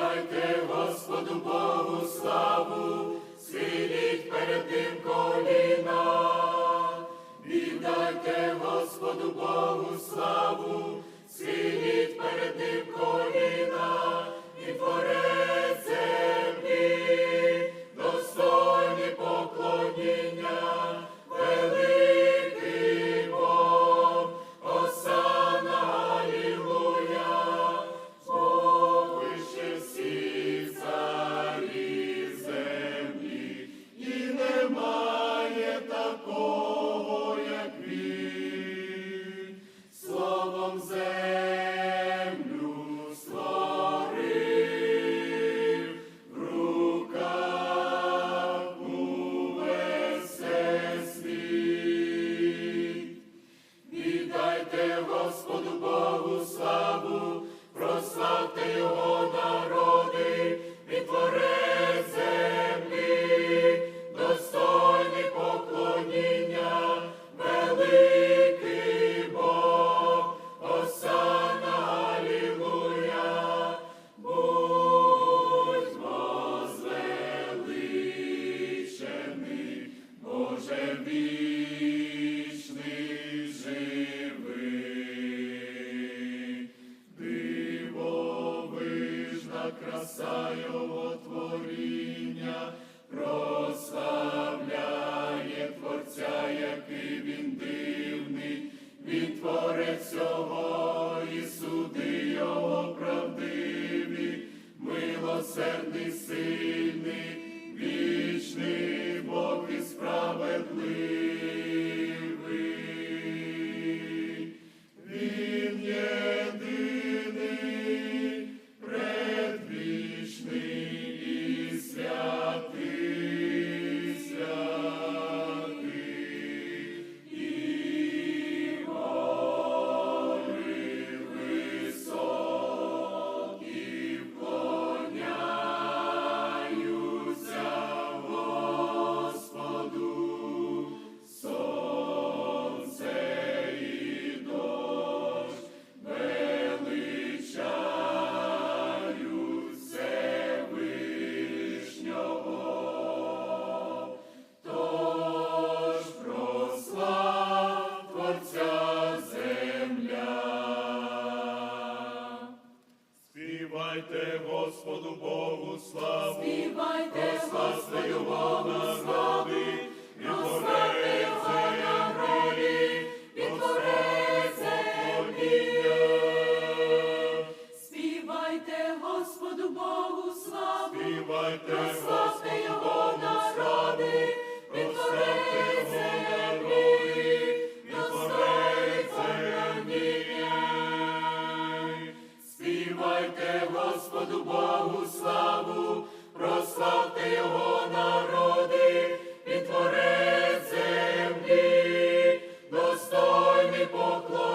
Віддайте Господу Богу славу, схиліть перед ним коліна. Віддайте Господу Богу славу, схиліть перед ним коліна, і творець краса Його творіння, прославляє Творця, який він дивний, він творець всього і суди Його правдиві, милосердний, сильний, Співайте Господу Богу славу, Співайте Господу Богу слави, прославте Його народи, і творець землі. Співайте Господу Богу славу, Співайте Господу